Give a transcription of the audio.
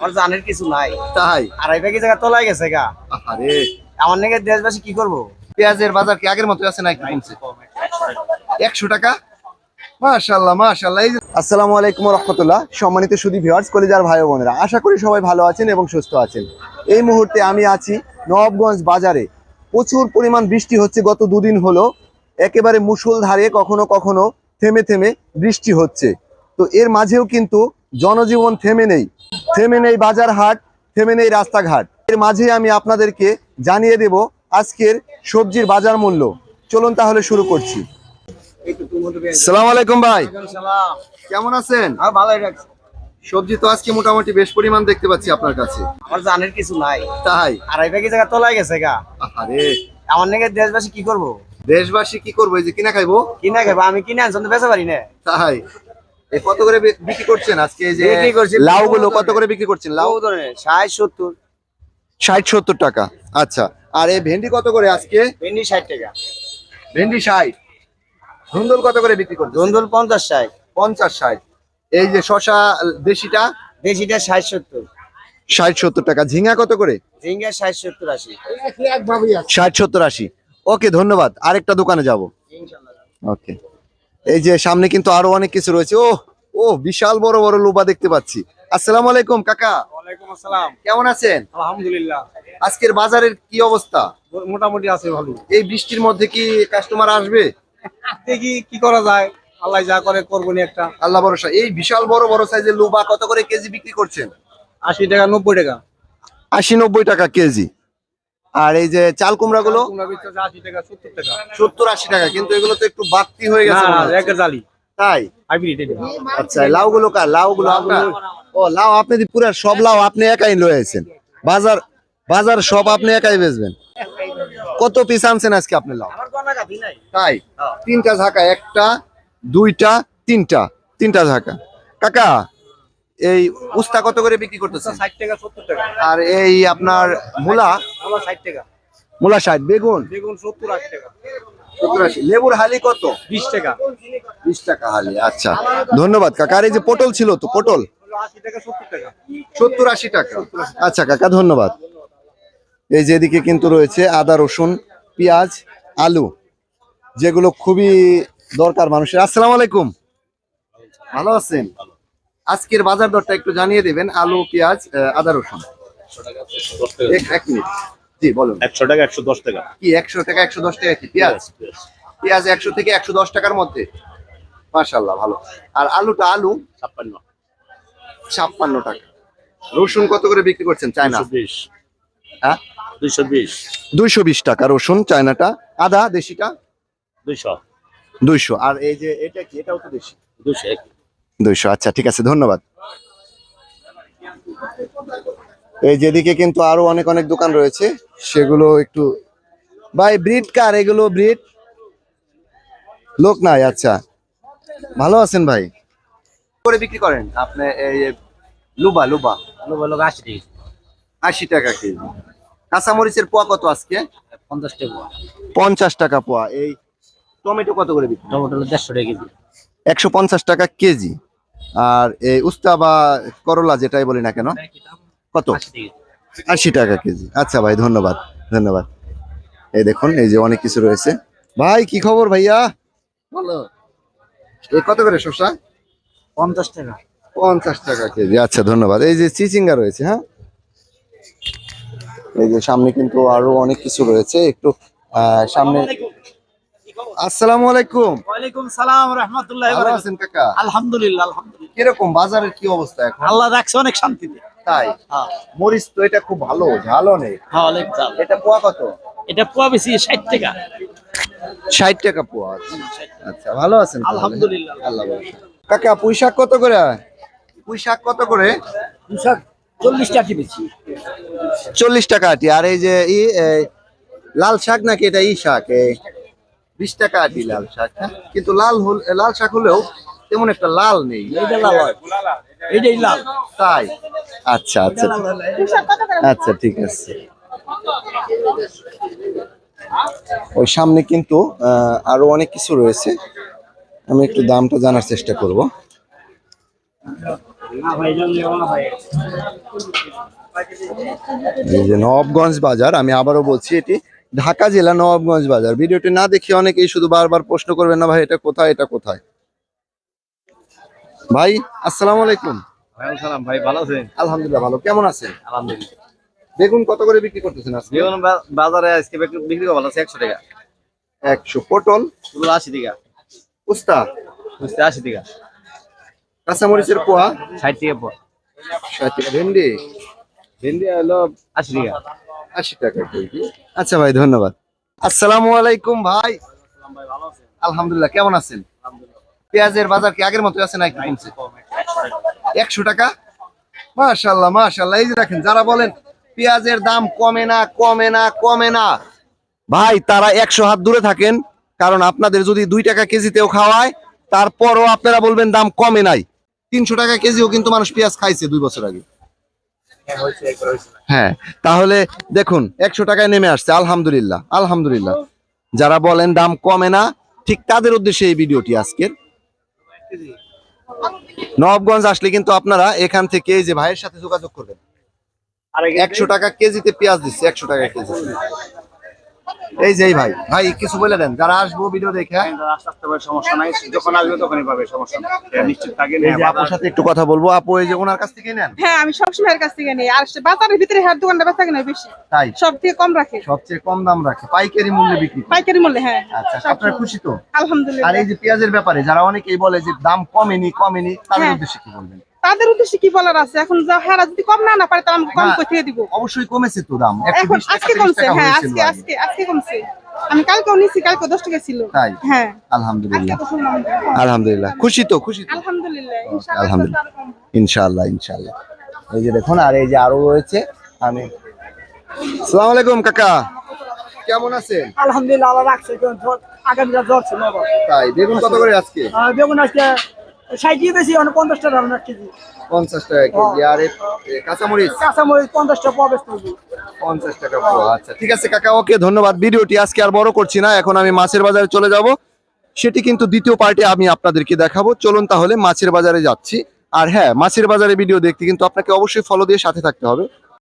আমার জানের কিছু নাই। তাই? আড়াই প্যাকেজ জায়গা তোলাই গেছে গা। আরে আমার নাকি দেশবাসী কি করব? পেঁয়াজের বাজার কি আগের মতো আছে না একটু কমছে? একশো টাকা? মাশাল্লাহ মাশাল্লাহ। আসসালামু আলাইকুম রহমতুল্লাহ সম্মানিত সুদী ভিউয়ার্স কলিজার ভাই বোনেরা আশা করি সবাই ভালো আছেন এবং সুস্থ আছেন। এই মুহূর্তে আমি আছি নবাবগঞ্জ বাজারে। প্রচুর পরিমাণ বৃষ্টি হচ্ছে গত দুদিন হলো। একেবারে কখনো কখনো থেমে থেমে বৃষ্টি হচ্ছে। তো এর মাঝেও কিন্তু জনজীবন থেমে নেই। থেমে নেই বাজার হাট থেমে নেই রাস্তাঘাট। এর মাঝে আমি আপনাদেরকে জানিয়ে দেব আজকের সবজির বাজার মূল্য। চলুন তাহলে শুরু করছি। সালাম আলাইকুম ভাই। কেমন আছেন? ভালোই সবজি তো আজকে মোটামুটি বেশ পরিমাণ দেখতে পাচ্ছি আপনার কাছে। আমার জানের কিছু নাই। তাই? আড়াই প্যাকেজ জায়গা তোলাই গেছে গা। আরে আমার নাকি দেশবাসী কি করব? দেশবাসী কি করব? এই যে কিনা খাইবো? কিনা খাইবো? আমি কিনে আনছি বেচা পারি না। তাই? কত করে বিক্রি করছেন আজকে এই যে লাউ গুলো কত করে বিক্রি করছেন? লাউ ধরনের ষাট সত্তর। ষাট সত্তর টাকা। আচ্ছা আর এই ভেন্ডি কত করে আজকে? ভেন্ডি ষাট টাকা। ভেন্ডি ষাট। ধুন্দল কত করে বিক্রি করছেন? ধন্দল পঞ্চাশ ষাট। পঞ্চাশ ষাট। এই যে শশা দেশিটা? দেশিটা ষাট সত্তর। ষাট সত্তর টাকা। ঝিঙা কত করে? ঝিঙ্গা ষাট সত্তর আশি। ষাট সত্তর আশি। ওকে ধন্যবাদ। আরেকটা দোকানে যাব। ওকে। এই যে সামনে কিন্তু আরও অনেক কিছু রয়েছে। ও ও বিশাল বড় বড় লোবা দেখতে পাচ্ছি। আসসালামু আলাইকুম কাকা। আসসালাম। কেমন আছেন? আলহামদুলিল্লাহ। আজকের বাজারের কি অবস্থা? মোটামুটি আছে ভালো এই বৃষ্টির মধ্যে কি কাস্টমার আসবে? দেখি কি করা যায়। আল্লাহ যা করে করব নি একটা। আল্লাহ ভরসা। এই বিশাল বড় বড় সাইজের লোবা কত করে কেজি বিক্রি করছেন? আশি টাকা নব্বই টাকা। আশি নব্বই টাকা কেজি। আর এই যে চাল কুমড়া গুলো সত্তর আশি টাকা কিন্তু এগুলো তো একটু বাড়তি হয়ে গেছে তাই? আচ্ছা লাউ গুলো কার? লাউ গুলো ও লাউ আপনি পুরা সব লাউ আপনি একাই লয়ে আছেন বাজার বাজার সব আপনি একাই বেচবেন। কত পিস আনছেন আজকে আপনি লাউ? তাই? তিনটা ঝাঁকা একটা দুইটা তিনটা তিনটা ঝাঁকা। কাকা এই উস্তা কত করে বিক্রি করতেছেন? ষাট টাকা সত্তর টাকা। আর এই আপনার মূলা? ষাট টাকা। মূলা ষাট বেগুন? বেগুন সত্তর আশি টাকা। লেবুর হালি কত? বিশ টাকা। বিশ টাকা হালি আচ্ছা। ধন্যবাদ কাকা। আর এই যে পটল ছিল তো পটল? সত্তর আশি টাকা। আচ্ছা কাকা ধন্যবাদ। এই যে এদিকে কিন্তু রয়েছে আদা রসুন পেঁয়াজ আলু যেগুলো খুবই দরকার মানুষের। আসসালামু আলাইকুম। ভালো আছেন? আজকের বাজার দরটা একটু জানিয়ে দেবেন আলু পেঁয়াজ আদা রসুন। এক- মিনিট। জি বলুন। একশো টাকা একশো দশ টাকা। কি একশো টাকা একশো দশ টাকা কি পেঁয়াজ? পেঁয়াজ একশো থেকে একশো দশ টাকার মধ্যে। মাশাল্লাহ ভালো। আর আলুটা আলু? ছাপ্পান্ন। ছাপ্পান্ন টাকা। রসুন কত করে বিক্রি করছেন চায়না? বিশ। হ্যাঁ? দুইশো বিশ। দুইশো বিশ টাকা রসুন চায়নাটা। আদা দেশিটা? দুইশো। দুইশো। আর এই যে এটা কি? এটাও তো দেশি। দুইশো এক। দুইশো। আচ্ছা ঠিক আছে ধন্যবাদ। এই যেদিকে কিন্তু আরও অনেক অনেক দোকান রয়েছে সেগুলো একটু ভাই ব্রিড কার এগুলো ব্রিড? লোক নাই আচ্ছা। ভালো আছেন ভাই? করে বিক্রি করেন? আপনি এই লুবা লুবা। আলু বলো আশি টাকা আশি টাকা কেজি। কাঁচামরিচের পোয়া কত আজকে? পঞ্চাশ টাকা পঞ্চাশ টাকা পোয়া। এই টমেটো কত করে বিক্রি? টমেটো দেড়শো টাকা কেজি। একশো পঞ্চাশ টাকা কেজি। আর এই উস্তা বা করলা যেটাই বলি না কেন? কত? আশি টাকা কেজি। আচ্ছা ভাই ধন্যবাদ ধন্যবাদ। এই দেখুন এই যে অনেক কিছু রয়েছে। ভাই কি খবর ভাইয়া? ভালো। এই কত করে শসা? পঞ্চাশ টাকা। পঞ্চাশ টাকা কেজি। আচ্ছা ধন্যবাদ। এই যে চিচিঙ্গা রয়েছে হ্যাঁ? এই যে সামনে কিন্তু আরও অনেক কিছু রয়েছে। একটু সামনে আসসালামু আলাইকুম। ওয়ালাইকুম সালাম রহমতুল্লাহ ভালো আছেন কাকা? আলহামদুলিল্লাহ আলহামদুলিল্লাহ। কীরকম বাজারের কি অবস্থা এখন? আল্লাহ রাখছে অনেক শান্তিতে। তাই? হ্যাঁ। মরিচ তো এটা খুব ভালো ঝাল অনেক। হ্যাঁ অনেক চাল এটা পোয়া কত? এটা পোয়া বেশি ষাট টাকা। ষাট টাকা পোয়া আচ্ছা। ভালো আছেন? আলহামদুলিল্লাহ। আল্লাহ। কাকা পুঁই শাক কত করে? পুঁই শাক কত করে? চল্লিশ টাকা বেশি। চল্লিশ টাকা আটি। আর এই যে এই, লাল শাক নাকি এটা ই শাক? এই বিশ টাকা আটি লাল শাক হ্যাঁ? কিন্তু লাল হল- লাল শাক হলেও তেমন একটা লাল নেই। এইটা লাল এইটাই লাল। তাই? আচ্ছা আচ্ছা। আচ্ছা ঠিক আছে। ওই সামনে কিন্তু আরও অনেক কিছু রয়েছে। আমি একটু দামটা জানার চেষ্টা করব। এই যে নবাবগঞ্জ বাজার আমি আবারও বলছি এটি ঢাকা জেলা নবাবগঞ্জ বাজার। ভিডিওটি না দেখে অনেকেই শুধু বারবার প্রশ্ন করবেন না ভাই এটা কোথায় এটা কোথায়? ভাই আসসালামু আলাইকুম। সালাম ভাই ভালো আছেন? আলহামদুলিল্লাহ ভালো। কেমন আছেন? আলহামদুলিল্লাহ। বেগুন কত করে বিক্রি করতেছেন আজকে? বেগুন বাজারে আজকে বিক্রি- করা ভালো আছে একশো টাকা। একশো। পটল? পুরো আশি টাকা। উস্তা? বুঝতে আশি টাকা। কাঁচামরিচের পোয়া? ষাট টাকা পর ষাট টাকা ভেন্ডি? ভেন্ডি হলো আশি টাকা। আশি টাকা কেজি। আচ্ছা ভাই, ধন্যবাদ। আসসালামু আলাইকুম ভাই। আলহামদুলিল্লাহ, কেমন আছেন? পেঁয়াজের বাজার কি আগের মতো আছে না একটু কমছে? একশো টাকা? মাশাল্লাহ মাশাল্লাহ এই যে দেখেন, যারা বলেন পেঁয়াজের দাম কমে না কমে না কমে না, ভাই, তারা একশো হাত দূরে থাকেন। কারণ আপনাদের যদি দুই টাকা কেজিতেও খাওয়ায়, তারপরও আপনারা বলবেন দাম কমে নাই। তিনশো টাকা কেজিও কিন্তু মানুষ পেঁয়াজ খাইছে দুই বছর আগে। হ্যাঁ তাহলে দেখুন একশো টাকায় নেমে আসছে আলহামদুলিল্লাহ আলহামদুলিল্লাহ। যারা বলেন দাম কমে না ঠিক তাদের উদ্দেশ্যে এই ভিডিওটি আজকের। নবগঞ্জ আসলে কিন্তু আপনারা এখান থেকে যে ভাইয়ের সাথে যোগাযোগ করবেন। একশো টাকা কেজিতে পেঁয়াজ দিচ্ছে একশো টাকা কেজি। এই যে ভাই ভাই কিছু বলে দেন যারা আসব ভিডিও দেখে হ্যাঁ? আস্তে আস্তে সমস্যা নাই যখন আসবে তখনই পাবে সমস্যা নাই। নিশ্চিত থাকেন আপুর সাথে একটু কথা বলব আপু এই যে ওনার কাছ থেকে নেন? হ্যাঁ আমি সবসময় এর কাছ থেকে নিই আর বাজারের ভিতরে হাট দোকানটা বেচা কিনা বেশি। তাই? সব থেকে কম রাখে। সবচেয়ে কম দাম রাখে পাইকারি মূল্যে বিক্রি পাইকারি মূল্যে হ্যাঁ। আচ্ছা খুশি তো? আর এই যে পেঁয়াজের ব্যাপারে যারা অনেকেই বলে যে দাম কমেনি কমেনি তাদের হ্যাঁ। উদ্দেশ্যে কি বলবেন? তাদের উদ্দেশ্যে কি বলার আছে? এখন যা হারা যদি কম না না পারে তাহলে আমি কম। করে দিব। অবশ্যই কমেছে তো দাম। এখন আজকে কমছে হ্যাঁ আজকে আজকে আজকে কমছে। আমি কালকেও নিছি কালকে দশ টাকা ছিল। তাই? হ্যাঁ। আলহামদুলিল্লাহ। আলহামদুলিল্লাহ। খুশি তো খুশি আলহামদুলিল্লাহ আলহামদুলিল্লাহ। ইনশাআল্লাহ ইনশাআল্লাহ। এই যে দেখুন আর এই যে আরও রয়েছে আমি আসসালামু আলাইকুম কাকা। কেমন আছেন? আলহামদুলিল্লাহ আল্লাহ রাখছে জ্বর ছিল তাই বেগুন কত করে আজকে? বেগুন আজকে বেশি মানে পঞ্চাশ টাকা দাম কেজি। পঞ্চাশ টাকা কেজি আর এ- এ কাঁচামরিচ? কাঁচামরিচ পঞ্চাশ টাকা পাওয়া পঞ্চাশ টাকা আচ্ছা ঠিক আছে কাকা ওকে ধন্যবাদ। ভিডিওটি আজকে আর বড় করছি না এখন আমি মাছের বাজারে চলে যাব। সেটি কিন্তু দ্বিতীয় পার্টি আমি আপনাদেরকে দেখাবো। চলুন তাহলে মাছের বাজারে যাচ্ছি। আর হ্যাঁ মাছের বাজারে ভিডিও দেখতে কিন্তু আপনাকে অবশ্যই ফলো দিয়ে সাথে থাকতে হবে।